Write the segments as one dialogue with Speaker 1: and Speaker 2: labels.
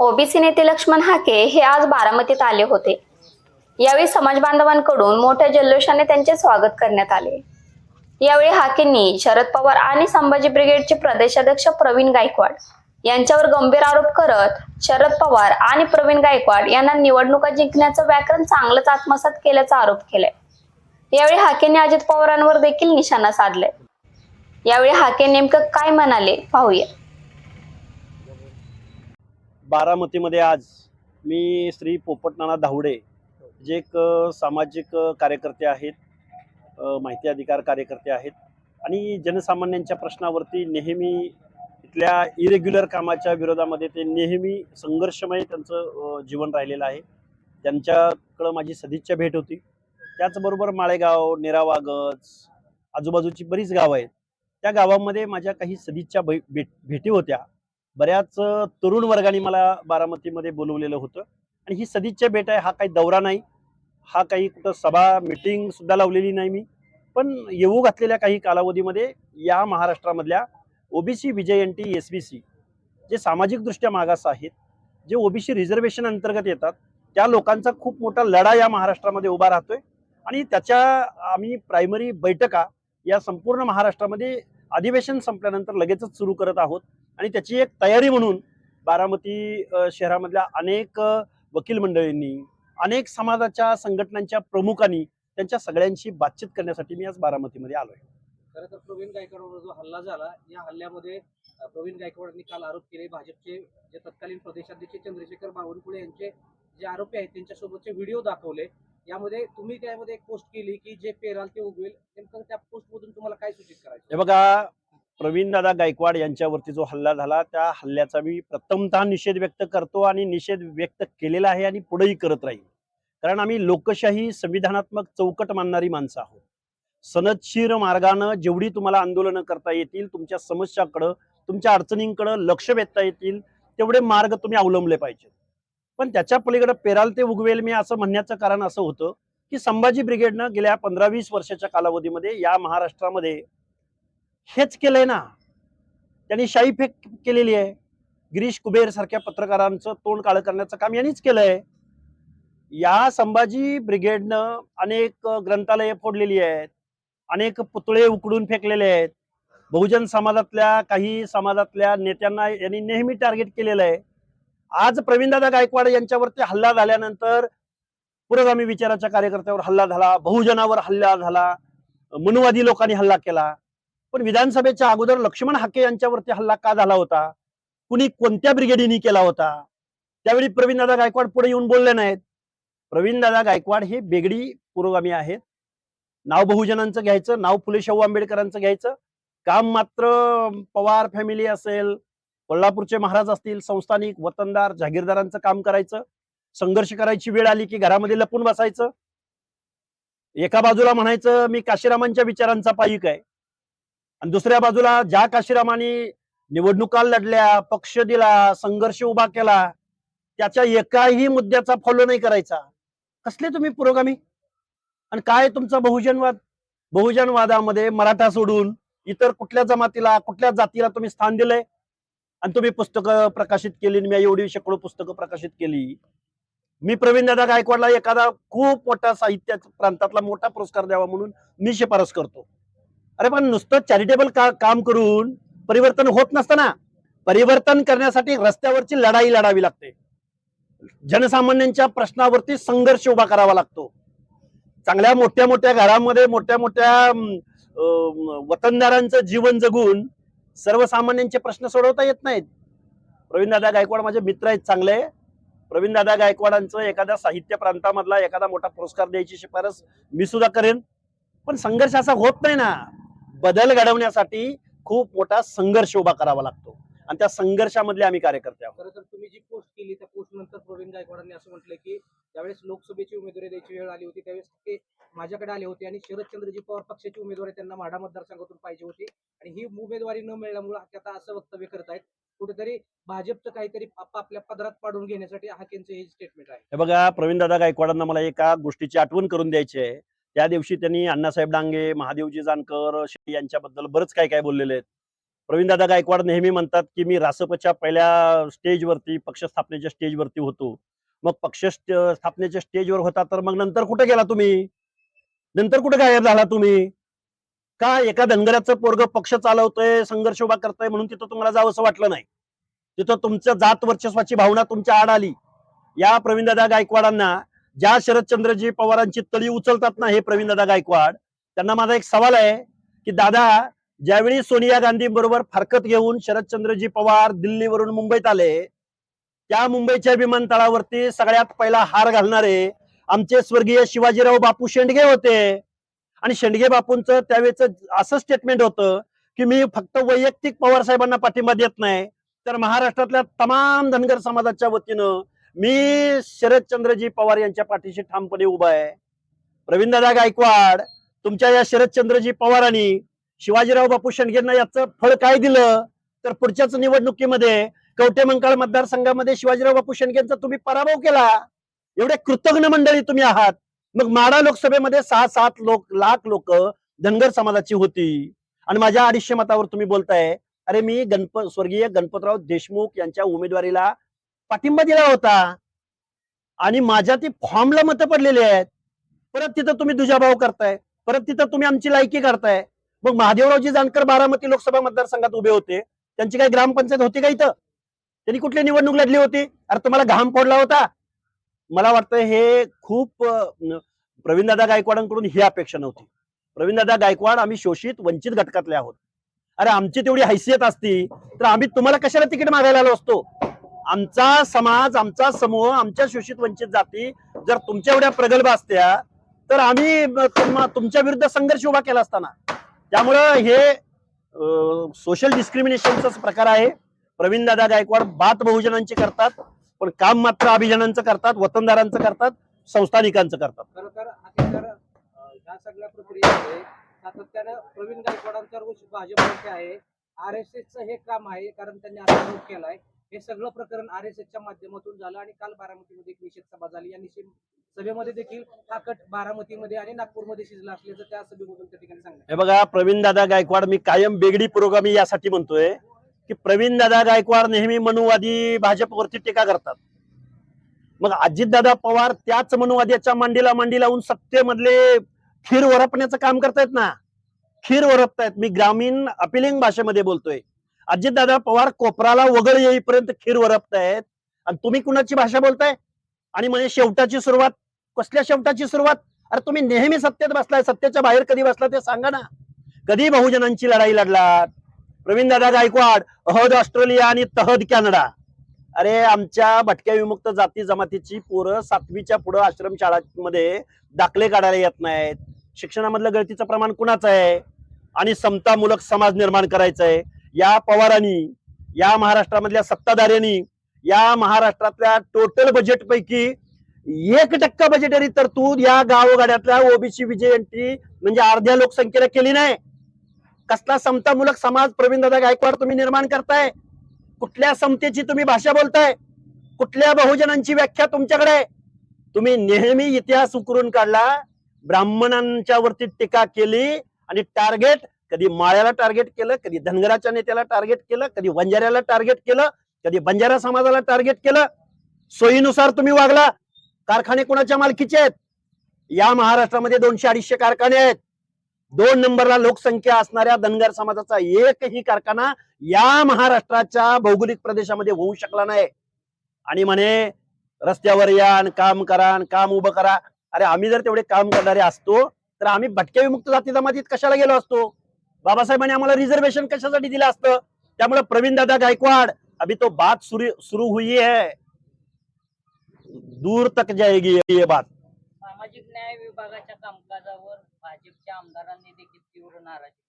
Speaker 1: OBC नेते लक्ष्मण हाके हे आज बारामतीत आले होते. यावेळी समाज बांधवांकडून मोठ्या जल्लोषाने त्यांचे स्वागत करण्यात आले. यावेळी हाकेंनी शरद पवार आणि संभाजी ब्रिगेडचे प्रदेशाध्यक्ष प्रवीण गायकवाड यांच्यावर गंभीर आरोप करत शरद पवार आणि प्रवीण गायकवाड यांना निवडणुका जिंकण्याचं व्याकरण चांगलंच आत्मसात केल्याचा आरोप केलाय. यावेळी हाकेंनी अजित पवारांवर देखील निशाणा साधलाय. यावेळी हाके नेमकं काय म्हणाले पाहूया.
Speaker 2: बारामतीमध्ये आज मी श्री पोपटनाना धावडे जे एक सामाजिक कार्यकर्ते आहेत माहिती अधिकार कार्यकर्ते आहेत आणि जनसामान्यांच्या प्रश्नावरती नेहमी इथल्या इरेग्युलर कामाच्या विरोधामध्ये ते नेहमी संघर्षमय त्यांचं जीवन राहिलेलं आहे. त्यांच्याकडं माझी सदिच्छा भेट होती त्याचबरोबर माळेगाव नेरावागज आजूबाजूची बरीच गावं आहेत. त्या गावामध्ये माझ्या काही सदिच्छा भे भेट भेटी होत्या. बऱ्याच तरुण वर्गाने मला बारामतीमध्ये बोलवलेलं होतं. आणि ही सदिच्छा भेट आहे हा काही दौरा नाही. हा काही कुठं सभा मिटिंग सुद्धा लावलेली नाही मी. पण येऊ घातलेल्या काही कालावधीमध्ये या महाराष्ट्रामधल्या OBC VJ N T S B C जे सामाजिकदृष्ट्या मागास आहेत जे ओबीसी रिझर्वेशन अंतर्गत येतात त्या लोकांचा खूप मोठा लढा या महाराष्ट्रामध्ये उभा राहतोय. आणि त्याच्या आम्ही प्रायमरी बैठका या संपूर्ण महाराष्ट्रामध्ये अधिवेशन संपल्यानंतर लगेचच सुरू करत आहोत. आणि त्याची एक तयारी म्हणून बारामती शहरामधल्या अनेक वकील मंडळींनी अनेक समाजाच्या संघटनांच्या प्रमुखांनी त्यांच्या सगळ्यांशी बातचीत करण्यासाठी मी आज बारामतीमध्ये आलोय.
Speaker 3: खरं तर प्रवीण गायकवाडवर जो हल्ला झाला या हल्ल्यामध्ये प्रवीण गायकवाडांनी काल आरोप केले. भाजपचे जे तत्कालीन प्रदेशाध्यक्ष चंद्रशेखर बावनकुळे यांचे जे आरोपी आहेत त्यांच्यासोबतचे व्हिडिओ दाखवले. यामध्ये तुम्ही त्यामध्ये एक पोस्ट केली की जे पेराल ते उगवेल नेमकं त्या पोस्ट मधून तुम्हाला काय सूचित
Speaker 2: हे
Speaker 3: करायचं
Speaker 2: बघा प्रवीण दादा गायकवाड यांच्यावरती जो हल्ला झाला त्या हल्ल्याचा मी प्रथमतः निषेध व्यक्त करतो आणि निषेध व्यक्त केलेला आहे आणि पुढेही करत राहील कारण आम्ही लोकशाही संविधानात्मक चौकट मानणारी माणसं आहोत. सनदशीर मार्गानं जेवढी तुम्हाला आंदोलनं करता येतील तुमच्या समस्याकडं तुमच्या अडचणींकडं लक्ष वेधता येतील तेवढे मार्ग तुम्ही अवलंबले पाहिजेत. पण त्याच्या पलीकडे पेराल ते उगवेल मी असं म्हणण्याचं कारण असं होतं की संभाजी ब्रिगेडनं गेल्या पंधरा वीस वर्षाच्या कालावधीमध्ये या महाराष्ट्रामध्ये हेच केलंय ना. त्यांनी शाईफेक केलेली आहे. गिरीश कुबेर सारख्या पत्रकारांचं तोंड काळं करण्याचं काम यांनीच केलंय. या संभाजी ब्रिगेडनं अनेक ग्रंथालये फोडलेली आहेत. अनेक पुतळे उकडून फेकलेले आहेत. बहुजन समाजातल्या काही समाजातल्या नेत्यांना यांनी नेहमी टार्गेट केलेलं आहे. आज प्रवीणदादा गायकवाड यांच्यावरती हल्ला झाल्यानंतर पुरोगामी विचाराच्या कार्यकर्त्यावर हल्ला झाला बहुजनावर हल्ला झाला मनुवादी लोकांनी हल्ला केला. पण विधानसभेच्या अगोदर लक्ष्मण हाके यांच्यावरती हल्ला का झाला होता? कुणी कोणत्या ब्रिगेडीने केला होता? त्यावेळी प्रवीणदादा गायकवाड पुढे येऊन बोलले नाहीत. प्रवीणदादा गायकवाड हे बेगडी पुरोगामी आहेत. नाव बहुजनांचं घ्यायचं नाव फुले शाहू आंबेडकरांचं घ्यायचं. काम मात्र पवार फॅमिली असेल कोल्हापूरचे महाराज असतील संस्थानिक वतनदार जागीरदारांचं काम करायचं. संघर्ष करायची वेळ आली की घरामध्ये लपून बसायचं. एका बाजूला म्हणायचं मी काशीरामांच्या विचारांचा पायिक आहे आणि दुसऱ्या बाजूला ज्या काशीरामाने निवडणुका लढल्या पक्ष दिला संघर्ष उभा केला त्याच्या एकाही मुद्द्याचा फॉलो नाही करायचा. कसले तुम्ही पुरोगामी? आणि काय तुमचा बहुजनवाद? बहुजनवादामध्ये मराठा सोडून इतर कुठल्या जमातीला कुठल्या जातीला तुम्ही स्थान दिलंय? आणि तुम्ही पुस्तकं प्रकाशित केली आणि मी एवढी शेकडो पुस्तकं प्रकाशित केली. मी प्रवीण दादा गायकवाडला एखादा खूप मोठा साहित्य प्रांतातला मोठा पुरस्कार द्यावा म्हणून मी शिफारस करतो. अरे पण नुसतं चॅरिटेबल का काम करून परिवर्तन होत नसताना परिवर्तन करण्यासाठी रस्त्यावरची लढाई लढावी लागते. जनसामान्यांच्या प्रश्नावरती संघर्ष उभा करावा लागतो. चांगल्या मोठ्या मोठ्या घरामध्ये मोठ्या मोठ्या वतनदारांचं जीवन जगून सर्वसामान्यांचे प्रश्न सोडवता येत नाहीत. प्रवीणदादा गायकवाड माझे मित्र आहेत चांगले. प्रवीणदादा गायकवाडांचं एखाद्या साहित्य प्रांतामधला एखादा मोठा पुरस्कार द्यायची शिफारस मी सुद्धा करेन. पण संघर्ष असा होत नाही ना. बदल घडवण्यासाठी खूप मोठा संघर्ष उभा करावा लागतो. आणि त्या संघर्षामधले आम्ही कार्यकर्ते आहोत.
Speaker 3: खरं तर तुम्ही जी पोस्ट केली त्या पोस्ट नंतर प्रवीण गायकवाडांनी असं म्हटलं की ज्यावेळेस लोकसभेची उमेदवारी द्यायची वेळ आली होती त्यावेळेस ते माझ्याकडे आले होते आणि शरदचंद्रजी पवार पक्षाची उमेदवारी त्यांना माढा मतदारसंघातून पाहिजे होती. आणि ही उमेदवारी न मिळाल्यामुळे आता असं वक्तव्य करत आहेत. कुठेतरी भाजपचं काहीतरी आप- आपल्या पदरात पाडून घेण्यासाठी हाकेंचं हे स्टेटमेंट आहे.
Speaker 2: हे बघा प्रवीणदादा गायकवाडांना मला एका गोष्टीची आठवण करून द्यायची आहे. त्या दिवशी त्यांनी अण्णासाहेब डांगे महादेवजी जानकर यांच्याबद्दल बरंच काय काय बोललेले आहेत. प्रवीणदादा गायकवाड नेहमी म्हणतात की मी रासपच्या पहिल्या स्टेजवरती पक्ष स्थापनेच्या स्टेजवरती होतो. मग पक्ष स्थापनेच्या स्टेजवर होता तर मग नंतर कुठे गेला तुम्ही? नंतर कुठे गायब झाला तुम्ही? का एका धनगराचं पोरग पक्ष चालवतोय संघर्ष उभा करतोय म्हणून तिथं तुम्हाला जावं असं वाटलं नाही? तिथं तुमच्या जात वर्चस्वाची भावना तुमच्या आड आली. या प्रवीणदादा गायकवाडांना ज्या शरदचंद्रजी पवारांची तळी उचलतात ना हे प्रवीणदादा गायकवाड त्यांना माझा एक सवाल आहे की दादा ज्यावेळी सोनिया गांधी बरोबर फारकत घेऊन शरदचंद्रजी पवार दिल्लीवरून मुंबईत आले त्या मुंबईच्या विमानतळावरती सगळ्यात पहिला हार घालणारे आमचे स्वर्गीय शिवाजीराव बापू शेंडगे होते. आणि शेंडगे बापूंचं त्यावेळेच असं स्टेटमेंट होतं की मी फक्त वैयक्तिक पवार साहेबांना पाठिंबा देत नाही तर महाराष्ट्रातल्या तमाम धनगर समाजाच्या वतीनं मी शरदचंद्रजी पवार यांच्या पाठीशी ठामपणे उभा आहे. प्रवीणदादा गायकवाड तुमच्या या शरदचंद्रजी पवारांनी शिवाजीराव बापू शेंडगेंना याचं फळ काय दिलं? तर पुढच्याच निवडणुकीमध्ये कवटे मतदारसंघामध्ये शिवाजीराव बापू शेंडगेंचा तुम्ही पराभव केला. एवढे कृतज्ञ मंडळी तुम्ही आहात. मग माडा लोकसभेमध्ये सहा सात लोक लाख लोक धनगर समाजाची होती. आणि माझ्या अडीचशे मतावर तुम्ही बोलताय. अरे मी गणपत स्वर्गीय गणपतराव देशमुख यांच्या उमेदवारीला पाठिंबा दिला होता. आणि माझ्या ती फॉर्मला मतं पडलेली आहेत. परत तिथं तुम्ही दुजाभाव करताय. परत तिथं तुम्ही आमची लायकी करताय मग महादेवरावजी जानकर बारामती लोकसभा मतदारसंघात उभे होते. त्यांची काही ग्रामपंचायत होती का इथं? त्यांनी कुठली निवडणूक लढली होती? अरे तुम्हाला घाम फोडला होता. मला वाटतं हे खूप प्रवीणदादा गायकवाडांकडून ही अपेक्षा नव्हती. प्रवीणदादा गायकवाड आम्ही शोषित वंचित घटकातले आहोत. अरे आमची तेवढी हैसियत असती तर आम्ही तुम्हाला कशाला तिकीट मागायला आलो असतो? आमचा समाज आमचा समूह आमच्या शोषित वंचित जाती जर तुमच्या एवढ्या प्रगल्भ असत्या तर आम्ही तुमच्या विरुद्ध संघर्ष उभा केला असताना. त्यामुळं हे सोशल डिस्क्रिमिनेशनचाच प्रकार आहे. प्रवीणदादा गायकवाड बात बहुजनांचे करतात पण काम मात्र अभिजनांचं करतात वतनदारांचं करतात संस्थानिकांचं करतात.
Speaker 3: खरं तर आता तर ह्या सगळ्या प्रवीण गायकवाडांचा भाजपचे आहे. आर एस एसचं हे काम आहे कारण त्यांनी आता आरोप केलाय. हे सगळं प्रकरण आर एस एसच्या माध्यमातून झालं आणि काल बारामतीमध्ये एक निषेध सभा झाली. या निषेध सभेमध्ये देखील हा कट बारामतीमध्ये आणि नागपूरमध्ये शिजला असल्याचं त्या सभेमधून त्या ठिकाणी सांगितलं
Speaker 2: हे बघा प्रवीण दादा गायकवाड मी कायम बेगडी पुरोगामी यासाठी म्हणतोय की प्रवीण दादा गायकवाड नेहमी मनुवादी भाजपवरती टीका करतात. मग अजितदादा पवार त्याच मनुवाद्याच्या मांडीला मांडी लावून सत्तेमधले खीर वरपण्याचं काम करतायत ना? खीर वरपतायत. मी ग्रामीण अपिलिंग भाषेमध्ये बोलतोय. अजितदादा पवार कोपराला वगळ येईपर्यंत खीर वरपतायत. आणि तुम्ही कुणाची भाषा बोलताय? आणि म्हणजे शेवटाची सुरुवात कसल्या शेवटाची सुरुवात? अरे तुम्ही नेहमी सत्तेत बसलाय सत्तेच्या बाहेर कधी बसला ते सांगा ना. कधी बहुजनांची लढाई लढलात? प्रवीण दादा गायकवाड अहद ऑस्ट्रेलिया आणि तहद कॅनडा. अरे आमच्या भटक्या विमुक्त जाती जमातीची पोरं सातवीच्या पुढं आश्रमशाळांमध्ये दाखले काढायला येत नाहीत. शिक्षणामधलं गळतीचं प्रमाण कुणाचं आहे? आणि समतामूलक समाज निर्माण करायचं आहे या पवारांनी या महाराष्ट्रामधल्या सत्ताधाऱ्यांनी या महाराष्ट्रातल्या टोटल बजेटपैकी एक टक्का बजेटरी तरतूद या गावगाड्यातल्या ओबीसी विजयंती म्हणजे अर्ध्या लोकसंख्येला केली नाही. कसला समतामूलक समाज प्रवीणदादा गायकवाड तुम्ही निर्माण करताय? कुठल्या समतेची तुम्ही भाषा बोलताय? कुठल्या बहुजनांची व्याख्या तुमच्याकडे? तुम्ही नेहमी इतिहास उकरून काढला ब्राह्मणांच्या वरती टीका केली आणि टार्गेट कधी माळ्याला टार्गेट केलं कधी धनगराच्या नेत्याला टार्गेट केलं कधी वंजाऱ्याला टार्गेट केलं कधी बंजारा समाजाला टार्गेट केलं सोयीनुसार तुम्ही वागला. कारखाने कोणाच्या मालकीचे आहेत? या महाराष्ट्रामध्ये दोनशे अडीचशे कारखाने आहेत. दोन नंबरला लोकसंख्या असणाऱ्या धनगर समाजाचा एकही कारखाना या महाराष्ट्राच्या भौगोलिक प्रदेशामध्ये होऊ शकला नाही. आणि म्हणे रस्त्यावर या काम करा आणि काम उभं करा. अरे आम्ही जर तेवढे काम करणारे असतो तर आम्ही भटक्या विमुक्त जाती जमातीत कशाला गेलो असतो? बाबासाहेबांनी आम्हाला रिझर्वेशन कशासाठी दिलं असतं? त्यामुळे प्रवीण दादा गायकवाड अभी तो बात सुरू सुरू हुई है. दूर तक जाएगी ये बात.
Speaker 4: सामाजिक न्याय विभागाच्या कामकाजावर भाजपच्या आमदारांनी देखील तीव्र नाराजी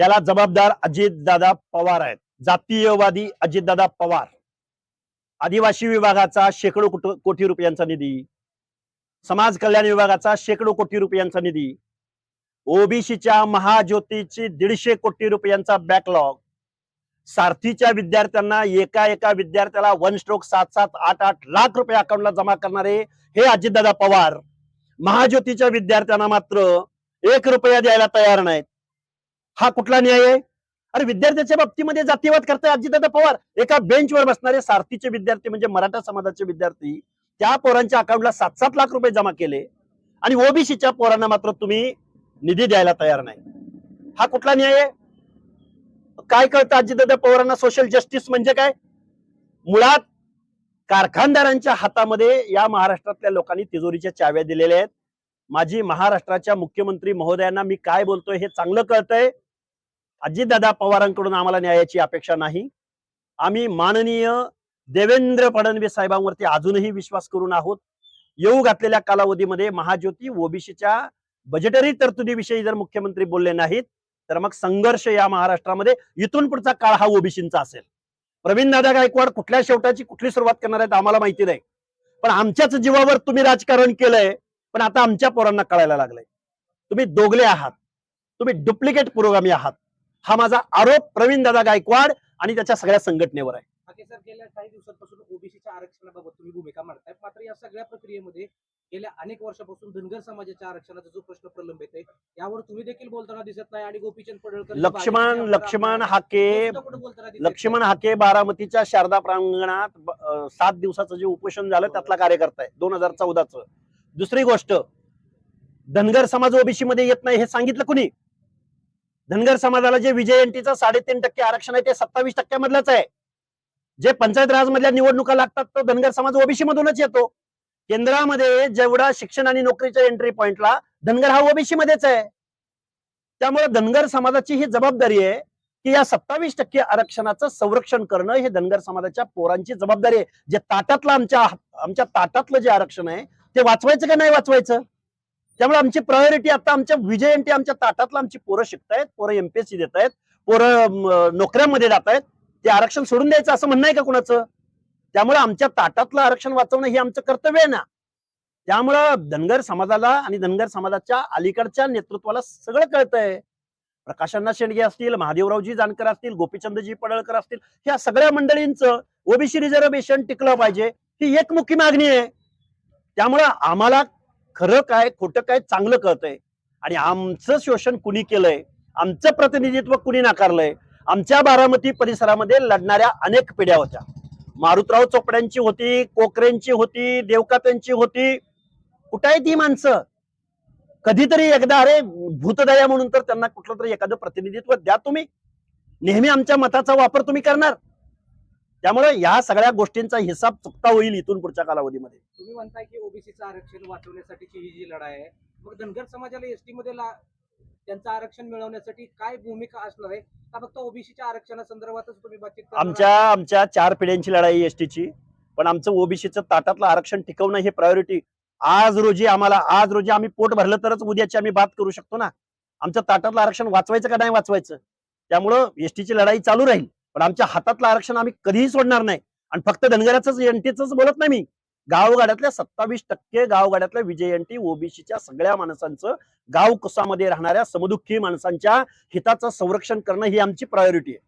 Speaker 2: याला जबाबदार अजितदादा पवार आहेत. जातीयवादी अजितदादा पवार. आदिवासी विभागाचा शेकडो कुट- कोटी रुपयांचा निधी. समाज कल्याण विभागाचा शेकडो कोटी रुपयांचा निधी. ओबीसीच्या महाज्योतीची दीडशे कोटी रुपयांचा बॅकलॉग सारथीच्या विद्यार्थ्यांना एका एका विद्यार्थ्याला वन स्ट्रोक सात सात आठ आठ लाख रुपये अकाउंटला जमा करणारे हे अजितदादा पवार. महाज्योतीच्या विद्यार्थ्यांना मात्र एक रुपया द्यायला तयार नाहीत. हा कुठला न्याय आहे? अरे विद्यार्थ्याच्या बाबतीमध्ये जातीवाद करताय अजितदादा पवार. एका बेंचवर बसणारे सारथीचे विद्यार्थी म्हणजे मराठा समाजाचे विद्यार्थी त्या पोरांच्या अकाउंटला सात सात लाख रुपये जमा केले. आणि ओबीसीच्या पोरांना मात्र तुम्ही निधी द्यायला तयार नाही. हा कुठला न्याय आहे? काय कळतं अजितदादा पवारांना सोशल जस्टिस म्हणजे काय? मुळात कारखानदारांच्या हातामध्ये या महाराष्ट्रातल्या लोकांनी तिजोरीच्या चाव्या दिलेल्या आहेत. माझी महाराष्ट्राच्या मुख्यमंत्री महोदयांना मी काय बोलतोय हे चांगलं कळतंय. अजितदादा पवारांकडून आम्हाला न्यायाची अपेक्षा नाही. आम्ही माननीय देवेंद्र फडणवीस साहेबांवरती अजूनही विश्वास करून आहोत. येऊ घातलेल्या कालावधीमध्ये महाज्योती ओबीसीच्या बजेटरी तरतुदीविषयी जर मुख्यमंत्री बोलले नाहीत तर मग संघर्ष या महाराष्ट्रामध्ये इथून पुढचा काळ हा ओबीसींचा असेल. प्रवीण दादा गायकवाड कुठल्या शेवटाची कुठली सुरुवात करणार आहेत आम्हाला माहिती नाही. पण आमच्याच जीवावर तुम्ही राजकारण केलंय पण आता आमच्या पोरांना कळायला लागलंय. तुम्ही दोगले आहात. तुम्ही डुप्लिकेट पुरोगामी आहात. हा माझा आरोप प्रवीण दादा गायकवाड आणि त्याच्या सगळ्या संघटनेवर आहे.
Speaker 3: सर गेल्या काही दिवसांपासून ओबीसीच्या आरक्षणाबाबत तुम्ही भूमिका मांडताय. मात्र या सगळ्या प्रक्रियेमध्ये गेल्या अनेक वर्षापासून धनगर समाजाच्या आरक्षणाचा जो प्रश्न प्रलंबित आहे यावर तुम्ही देखील बोलताना दिसत नाही आणि गोपीचंद पडळकर
Speaker 2: लक्ष्मण लक्ष्मण हाके लक्ष्मण हाके बारामतीच्या शारदा प्रांगणात सात दिवसाचं जे उपोषण झालं त्यातला कार्यकर्ता आहे दोन हजार चौदाच. दुसरी गोष्ट धनगर समाज ओबीसी मध्ये येत नाही हे सांगितलं कुणी? धनगर समाजाला जे विजयंतीचं साडेतीन टक्के आरक्षण आहे ते सत्तावीस टक्क्यामधलंच आहे. जे पंचायत राज मधल्या निवडणुका लागतात तो धनगर समाज ओबीसी मधूनच येतो. केंद्रामध्ये जेवढा शिक्षण आणि नोकरीच्या एंट्री पॉइंटला धनगर हा ओबीसी मध्येच आहे. त्यामुळे धनगर समाजाची ही जबाबदारी आहे की या सत्तावीस टक्के आरक्षणाचं संरक्षण करणं हे धनगर समाजाच्या पोरांची जबाबदारी आहे. जे ताटातलं आमच्या आमच्या ताटातलं जे आरक्षण आहे ते वाचवायचं का नाही वाचवायचं? त्यामुळे आमची प्रायोरिटी आता आमच्या विजयंती आमच्या ताटातलं आमची पोरं शिकतायत पोरं एमपीएससी देत आहेत पोरं नोकऱ्यांमध्ये जात आहेत ते आरक्षण सोडून द्यायचं असं म्हणणं आहे का कुणाचं? त्यामुळे आमच्या ताटातलं आरक्षण वाचवणं हे आमचं कर्तव्य आहे ना. त्यामुळं धनगर समाजाला आणि धनगर समाजाच्या अलीकडच्या नेतृत्वाला सगळं कळतंय. प्रकाशांना शेंडगे असतील महादेवरावजी जानकर असतील गोपीचंदजी पडळकर असतील ह्या सगळ्या मंडळींचं ओबीसी रिझर्वेशन टिकलं पाहिजे ही एकमुखी मागणी आहे. त्यामुळं आम्हाला खरं काय खोटं काय चांगलं कळतंय. आणि आमचं शोषण कुणी केलंय? आमचं प्रतिनिधित्व कुणी नाकारलंय? आमच्या बारामती परिसरामध्ये लढणाऱ्या अनेक पिढ्या होत्या. मारुतराव चोपड्यांची होती कोकरेंची होती देवकात्यांची होती. कुठं आहे ती माणसं? कधीतरी एकदा अरे भूतदया म्हणून तर त्यांना कुठलं तरी एखादं प्रतिनिधित्व द्या तुम्ही. नेहमी आमच्या मताचा वापर तुम्ही करणार. त्यामुळे या सगळ्या गोष्टींचा हिसाब चुकता होईल इथून पुढच्या कालावधीमध्ये.
Speaker 3: तुम्ही म्हणताय की ओबीसीचं आरक्षण वाचवण्यासाठीची ही जी लढाई आहे मग धनगर समाजाला एसटी मध्ये ला- त्यांचं आरक्षण मिळवण्यासाठी काय भूमिका असणार आहे? का फक्त ओबीसीच्या आरक्षणासंदर्भातच तुम्ही बातचीत करणार
Speaker 2: आमच्या आमच्या चार पिढ्यांची लढाई एसटीची. पण आमचं ओबीसीचं ताटातलं आरक्षण टिकवणं हे प्रायोरिटी आज रोजी आम्हाला आज रोजी आम्ही पोट भरलं तरच उद्याची आम्ही बात करू शकतो ना? आमचं ताटातलं आरक्षण वाचवायचं का नाही वाचवायचं? त्यामुळं एसटीची लढाई चालू राहील. पण आमच्या हातातलं आरक्षण आम्ही कधीही सोडणार नाही. आणि फक्त धनगराच एनटीच बोलत नाही मी. गावगाड्यातल्या सत्तावीस टक्के गावगाड्यातल्या विजयंती ओबीसीच्या सगळ्या माणसांचं गाव कुसामध्ये राहणाऱ्या समदुःखी माणसांच्या हिताचं संरक्षण करणं ही आमची प्रायोरिटी आहे.